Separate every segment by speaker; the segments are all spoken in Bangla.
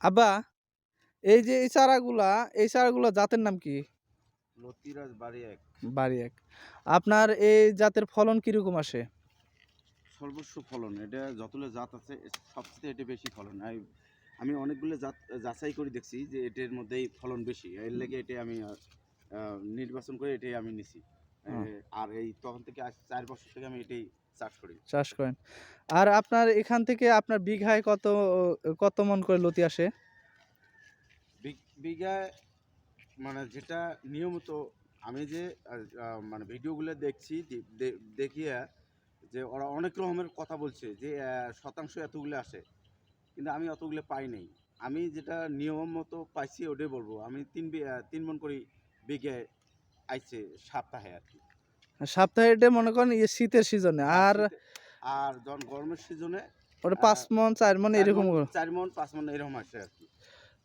Speaker 1: আব্বা এই যে এই চারাগুলা এই চারাগুলা জাতের নাম কি?
Speaker 2: লতিরাজ বাড়ি এক
Speaker 1: বাড়ি এক আপনার এই জাতের ফলন কীরকম আসে?
Speaker 2: সর্বস্ব ফলন এটা যতগুলো জাত আছে সবচেয়ে এটা বেশি ফলন। আমি আমি অনেকগুলো জাত যাচাই করে দেখছি যে এটার মধ্যেই ফলন বেশি। এর লেগে এটাই আমি নির্বাচন করে এটাই আমি নিছি। আর এই তখন থেকে আজ চার বছর থেকে আমি এটাই চাষ করি।
Speaker 1: চাষ করেন। আর আপনার এখান থেকে আপনার বিঘায় কত কত মন করে লতি আসে?
Speaker 2: বিঘায় মানে যেটা নিয়মিত আমি যে মানে ভিডিওগুলো দেখছি দেখিয়ে যে ওরা অনেক রকমের কথা বলছে যে শতাংশ এতগুলো আসে। কিন্তু আমি অতগুলো পাই নাই। আমি যেটা নিয়ম মতো পাইছি ওটাই বলব। আমি তিন তিন মন করে বিঘে আইছে সপ্তাহে আর কি
Speaker 1: সপ্তাহে এটা মনে করেন শীতের সিজনে আর
Speaker 2: আর যখন গরমের সিজনে
Speaker 1: ওটা পাঁচ মন চার মন এরকম
Speaker 2: চার মন পাঁচ মন এরকম আসে আর কি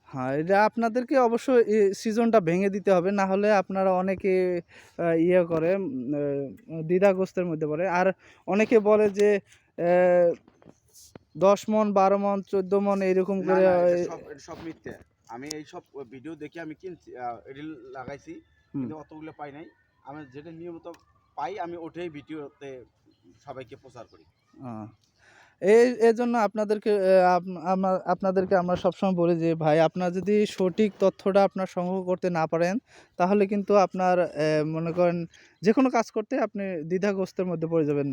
Speaker 1: হ্যাঁ এটা আপনাদেরকে অবশ্যই সিজনটা ভেঙে দিতে হবে না হলে আপনারা অনেকে ইয়ে করে দ্বিধাগ্রস্তের মধ্যে পড়ে। আর অনেকে বলে যে দশ মন বারো মন চোদ্দ মন এইরকম করে
Speaker 2: সব মিথ্যে। আমি এই সব ভিডিও দেখে আমি কিনছি রিল লাগাইছি। কিন্তু অতগুলো পাই নাই। আমি যেটা নিয়মিত পাই আমি ওটাই ভিডিওতে সবাইকে প্রচার করি।
Speaker 1: এই এই জন্য আপনাদেরকে আপনাদেরকে আমরা সবসময় বলি যে ভাই আপনার যদি সঠিক তথ্যটা আপনার সংগ্রহ করতে না পারেন তাহলে কিন্তু আপনার মনে করেন যে কোনো কাজ করতে আপনি দ্বিধাগ্রস্তের মধ্যে পড়ে যাবেন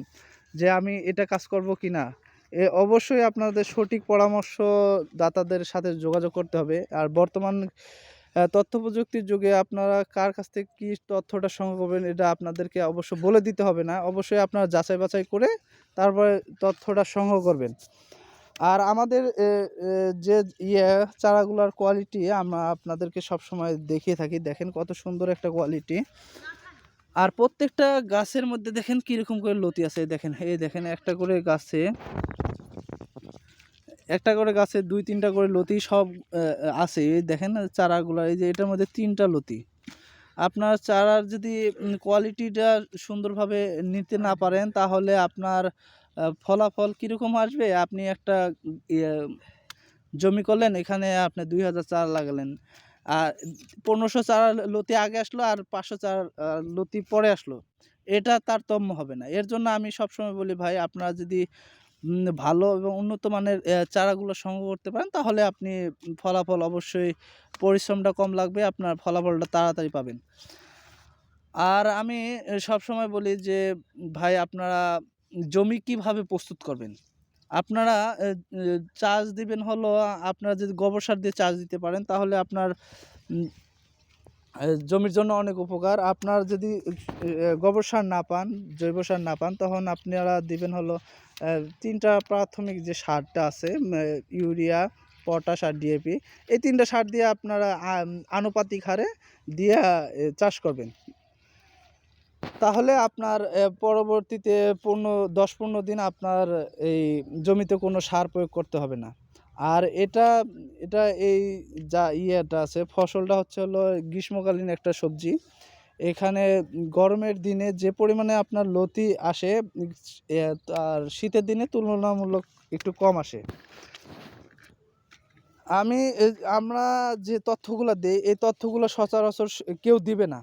Speaker 1: যে আমি এটা কাজ করব কি না এ অবশ্যই আপনাদের সঠিক পরামর্শ দাতাদের সাথে যোগাযোগ করতে হবে। আর বর্তমান তথ্য প্রযুক্তির যুগে আপনারা কার কাছ থেকে কী তথ্যটা সংগ্রহ করবেন, এটা আপনাদেরকে অবশ্য বলে দিতে হবে না। অবশ্যই আপনারা যাচাই বাছাই করে তারপরে তথ্যটা সংগ্রহ করবেন। আর আমাদের যে ইয়ে চারাগুলার কোয়ালিটি আমরা আপনাদেরকে সব সময় দেখিয়ে থাকি। দেখেন কত সুন্দর একটা কোয়ালিটি আর প্রত্যেকটা গাছের মধ্যে দেখেন কীরকম করে লতি আছে। দেখেন, এই দেখেন একটা করে গাছে একটা করে গাছে দুই, তিনটা করে লতি সব আছে। এই দেখেন চারাগুলো, এই যে এটার মধ্যে তিনটা লতি। আপনার চারার যদি কোয়ালিটিটা সুন্দরভাবে নিতে না পারেন, তাহলে আপনার ফলাফল কীরকম আসবে? আপনি একটা জমি করলেন, এখানে আপনি দুই হাজার চারা লাগালেন। আর পনেরোশো চারা লতি আগে আসলো, আর পাঁচশো চারা লতি পরে আসলো। এটা তারতম্য হবে না। এর জন্য আমি সবসময় বলি ভাই, আপনারা যদি ভালো এবং উন্নত মানের চারাগুলো সংগ্রহ করতে পারেন, তাহলে আপনি ফলাফল অবশ্যই পরিশ্রমটা কম লাগবে, আপনার ফলাফলটা তাড়াতাড়ি পাবেন। আর আমি সব সময় বলি যে, ভাই আপনারা জমি কীভাবে প্রস্তুত করবেন? আপনারা চাষ দিবেন হলো, আপনারা যদি গোবর সার দিয়ে চাষ দিতে পারেন, তাহলে আপনার জমির জন্য অনেক উপকার। আপনার যদি গোবর সার না পান, জৈব সার না পান, তখন আপনারা দিবেন হলো তিনটা প্রাথমিক যে সারটা আছে ইউরিয়া, পটাশ আর ডিএপি এই তিনটা সার দিয়ে আপনারা আনুপাতিক হারে দিয়ে চাষ করবেন। তাহলে আপনার পরবর্তীতে পনেরো, দশ পনেরো দিন আপনার এই জমিতে কোনো সার প্রয়োগ করতে হবে না। আর এটা এটা এই যা ইয়েটা আছে, ফসলটা হচ্ছে হলো গ্রীষ্মকালীন একটা সবজি। এখানে গরমের দিনে যে পরিমাণে আপনার লতি আসে আর শীতের দিনে তুলনামূলক একটু কম আসে। আমি আমরা যে তথ্যগুলো দিই, এই তথ্যগুলো সচরাচর কেউ দিবে না।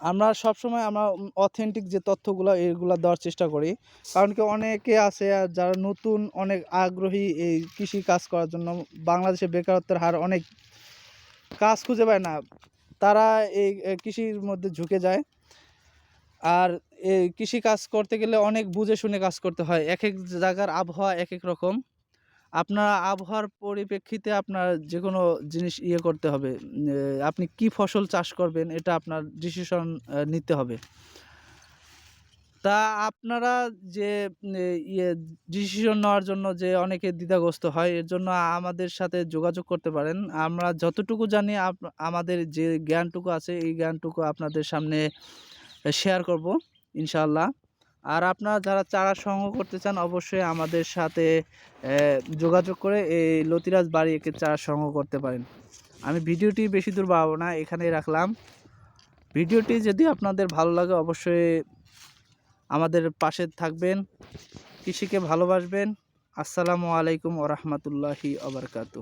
Speaker 1: আমরা সবসময় আমরা অথেন্টিক যে তথ্যগুলো, এগুলো দেওয়ার চেষ্টা করি। কারণ কি অনেকে আছে, আর যারা নতুন, অনেক আগ্রহী এই কৃষি কাজ করার জন্য, বাংলাদেশে বেকারত্বের হার অনেক কাজ খুঁজে পায় না। তারা এই কৃষির মধ্যে ঝুঁকে যায়। আর এই কৃষি কাজ করতে গেলে অনেক বুঝে শুনে কাজ করতে হয়। এক এক জায়গার আবহাওয়া এক এক রকম। আপনার আবহাওয়ার পরিপ্রেক্ষিতে আপনার যে কোনো জিনিস ইয়ে করতে হবে। আপনি কি ফসল চাষ করবেন এটা আপনার ডিসিশন নিতে হবে। তা আপনারা যে ইয়ে ডিসিশন নেওয়ার জন্য যে অনেকে দ্বিধাগ্রস্ত হয়, এর জন্য আমাদের সাথে যোগাযোগ করতে পারেন। আমরা যতটুকু জানি আমাদের যে জ্ঞানটুকু আছে, এই জ্ঞানটুকু আপনাদের সামনে শেয়ার করব, ইনশাআল্লাহ। আর আপনারা যারা চারা সংগ্রহ করতে চান, অবশ্যই আমাদের সাথে যোগাযোগ করে এই লতিরাজ বাড়ি একে চারা সংগ্রহ করতে পারেন। আমি ভিডিওটি বেশি দূর বাড়াবো না, এখানেই রাখলাম। ভিডিওটি যদি আপনাদের ভালো লাগে, অবশ্যই আমাদের পাশে থাকবেন, কৃষিকে ভালোবাসবেন। আসসালামু আলাইকুম ওরহমতুল্লাহি আবরকাতু